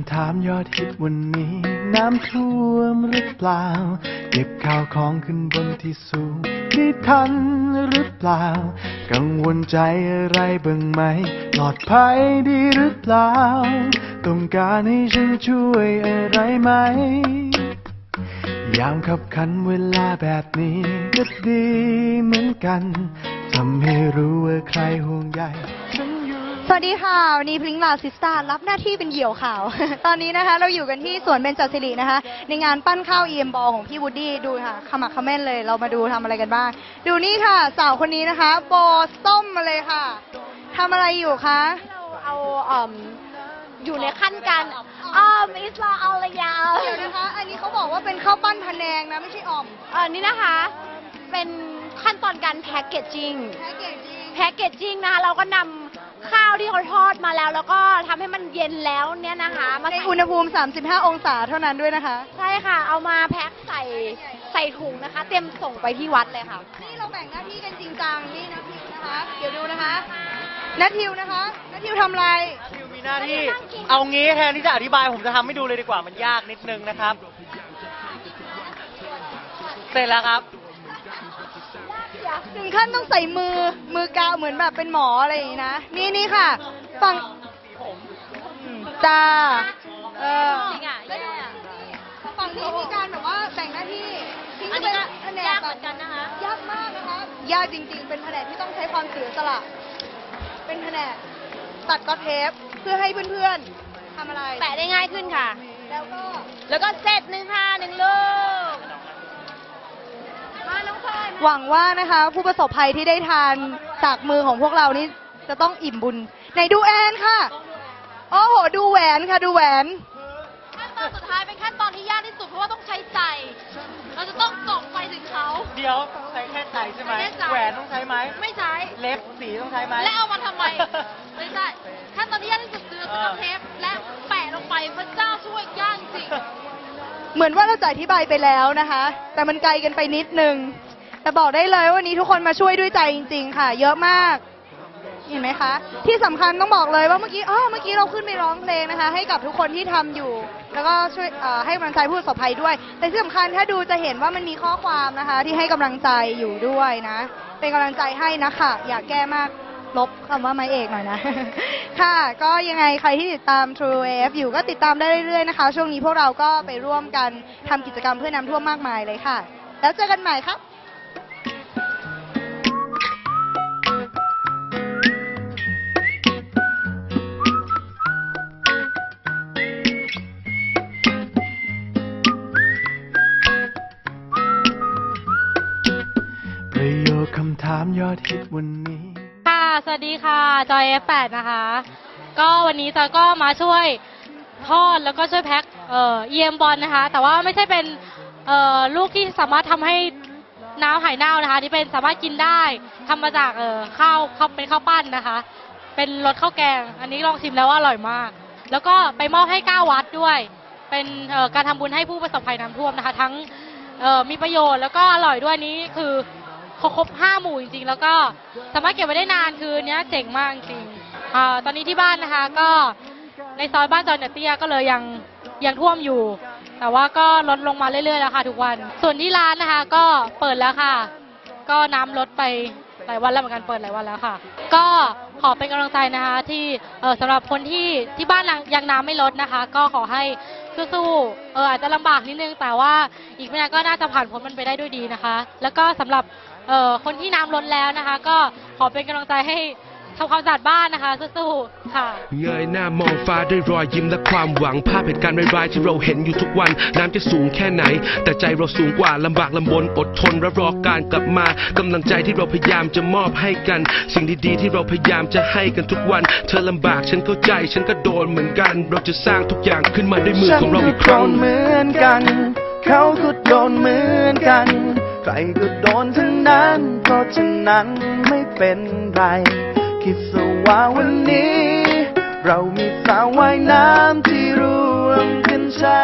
ำถามยอดฮิตวันนี้ น้ำท่วมหรือเปล่า เก็บข้าวของขึ้นบนที่สูงที่ทันหรือเปล่า กังวลใจอะไรบ้างไหมปลอดภัยดีหรือเปล่า ต้องการให้ฉันช่วยอะไรไหม ยามขับขันเวลาแบบนี้ก็ดีเหมือนกันทำให้รู้ว่าใครห่วงใย สวัสดีค่ะวันนี้พลิงลาซิสตารับหน้าที่เป็นเหยี่ยวข่าว ตอนนี้นะคะ เราอยู่กันที่สวนเบญจศิรินะคะ ในงานปั้นข้าวเอียมบอลของพี่วูดดี้ดูค่ะขมักเขม้นเลยเรามาดูทำอะไรกันบ้าง ดูนี่ค่ะสาวคนนี้นะคะโบส้มมาเลยค่ะทำอะไรอยู่คะเราเอาเอ่มอยู่ในขั้นการอ่อมอิสลาอัลยาเดี๋ยวนะคะ อันนี้เขาบอกว่าเป็นข้าวปั้นพะแนงนะไม่ใช่อ่อมเอ่อนี่นะคะ เป็นขั้นตอนการแพ็กเกจจิ้งแพ็กเกจจริงแพ็กเกจจิ้งนะคะเราก็นำ ข้าวที่เขาทอดมาแล้ว แล้วก็ทำให้มันเย็นแล้วเนี่ยนะคะมาในใส่อุณหภูมิ 35 องศาเท่านั้นด้วยนะคะ ใช่ค่ะ เอามาแพ็คใส่ใส่ถุงนะคะ เตรียมส่งไปที่วัดเลยค่ะ นี่เราแบ่งหน้าที่กันจริงจังนี่นะทิวนะคะ เดี๋ยวดูนะคะนัททิวนะคะนัททิวทำอะไร ทิวมีหน้าที่ เอางี้แทนที่จะอธิบายผมจะทำให้ดูเลยดีกว่ามันยากนิดนึงนะครับ เสร็จแล้วครับ ถึงขั้นต้องใส่มือมือกาวเหมือนแบบเป็นหมออะไรอย่างนี้นะ นี่นี่ค่ะ ฝั่งจ้าเออจริงอะแล้วดูฝั่งนี้มีการแบบว่าแบ่งหน้าที่ที่อันจะนี้เป็นก็แผนยากกเหแบมืบอนกันนะคะยากมากนะคะยากจริง ๆ เป็นแผนกที่ต้องใช้ความเสียสละ เป็นแผนกตัดก็อตเทปเพื่อให้เพื่อนๆทำอะไรแปะได้ง่ายขึ้นค่ะ แล้วก็ แล้วก็เซตหนึ่งค่ะหนึ่งลูก หวังว่านะคะ ผู้ประสบภัยที่ได้ทานจากมือของพวกเรานี่จะต้องอิ่มบุญไหนดูแอนค่ะ โอ้โห ดูแหวนค่ะ ดูแหวน ขั้นตอนสุดท้ายเป็นขั้นตอนที่ยากที่สุดเพราะว่าต้องใช้ใจ เราจะต้องส่งไปถึงเขา เดี๋ยวใช้แค่ใจใช่ไหมใช้ใจ แหวนต้องใช้ไหมไม่ใช้ เล็บสีต้องใช้ไหม และเอามาทำไม ไม่ใช่ขั้นตอนที่ยากที่สุดคือเราจะเอาเทปและแปะลงไปพระเจ้าช่วยยากจริงเหมือนว่าเราจะอธิบายไปแล้วนะคะ แต่มันไกลกันไปนิดนึง แต่บอกได้เลยว่าวันนี้ทุกคนมาช่วยด้วยใจจริง ๆ ค่ะ เยอะมาก เห็นไหมคะ ที่สำคัญต้องบอกเลยว่าเมื่อกี้อ๋อเมื่อกี้เราขึ้นไปร้องเพลงนะคะ ให้กับทุกคนที่ทำอยู่ แล้วก็ช่วยเอ่อให้กำลังใจผู้ประสบภัยด้วย แต่ที่สำคัญถ้าดูจะเห็นว่ามันมีข้อความนะคะ ที่ให้กำลังใจอยู่ด้วยนะ เป็นกำลังใจให้นะคะ อยากแก้มากลบคำว่าไม้เอกหน่อยนะ ค่ะ ก็ยังไงใครที่ติดตาม True AF อยู่ก็ติดตามได้เรื่อยๆนะคะ ช่วงนี้พวกเราก็ไปร่วมกันทำกิจกรรมเพื่อน้ำท่วมมากมายเลยค่ะ แล้วเจอกันใหม่ครับ ถามยอดฮิตวันนี้ ค่ะ สวัสดีค่ะจอย F8 นะคะ ก็วันนี้จอยก็มาช่วยทอดแล้วก็ช่วยแพ็คเอ่อเอียมบอลนะคะ แต่ว่าไม่ใช่เป็นเอ่อลูกที่สามารถทำให้น้ำหายเน่านะคะที่เป็นสามารถกินได้ทำมาจากเอ่อข้าวข้าวเป็นข้าวปั้นนะคะ เป็นรสข้าวแกง อันนี้ลองชิมแล้วว่าอร่อยมาก แล้วก็ไปมอบให้เก้าวัดด้วย เป็นเอ่อการทำบุญให้ผู้ประสบภัยน้ำท่วมนะคะ ทั้งเอ่อมีประโยชน์แล้วก็อร่อยด้วยนนี้คือ เขาครบห้าหมู่จริงๆ แล้วก็สามารถเก็บไว้ได้นานคือเนี้ยเจ๋งมากจริงอ่าตอนนี้ที่บ้านนะคะก็ในซอยบ้านจอยเนยเตี้ยก็เลยยังยังท่วมอยู่ แต่ว่าก็ลดลงมาเรื่อยๆแล้วค่ะทุกวัน ส่วนที่ร้านนะคะก็เปิดแล้วค่ะ ก็น้ำลดไปหลายวันแล้วเหมือนกันเปิดหลายวันแล้วค่ะ ก็ขอเป็นกำลังใจนะคะที่เออสำหรับคนที่ที่บ้านยังยังน้ำไม่ลดนะคะ ก็ขอให้สู้ๆเอออาจจะลำบากนิดนึง แต่ว่าอีกไม่นานก็น่าจะผ่านพ้นมันไปได้ด้วยดีนะคะ แล้วก็สำหรับ เอ่อคนที่น้ำล้นแล้วนะคะ ก็ขอเป็นกำลังใจให้ทำความสะอาดบ้านนะคะสู้ๆค่ะ เงยหน้ามองฟ้าด้วยรอยยิ้มและความหวังภาพเหตุการณ์ร้ายๆที่เราเห็นอยู่ทุกวัน น้ำจะสูงแค่ไหน แต่ใจเราสูงกว่าลำบากลำบนอดทนและรอการกลับมากำลังใจที่เราพยายามจะมอบให้กัน สิ่งดีๆที่เราพยายามจะให้กันทุกวัน เธอลำบากฉันเข้าใจ ฉันก็โดนเหมือนกัน เราจะสร้างทุกอย่างขึ้นมาด้วยมือของเราอีกครั้งนเหมือนกัน เขาก็โดนเหมือนกัน ใครก็โดนทั้งนั้น เพราะฉะนั้นไม่เป็นไร คิดซะว่าวันนี้ เรามีสาวว่ายน้ำที่รวมกันใช้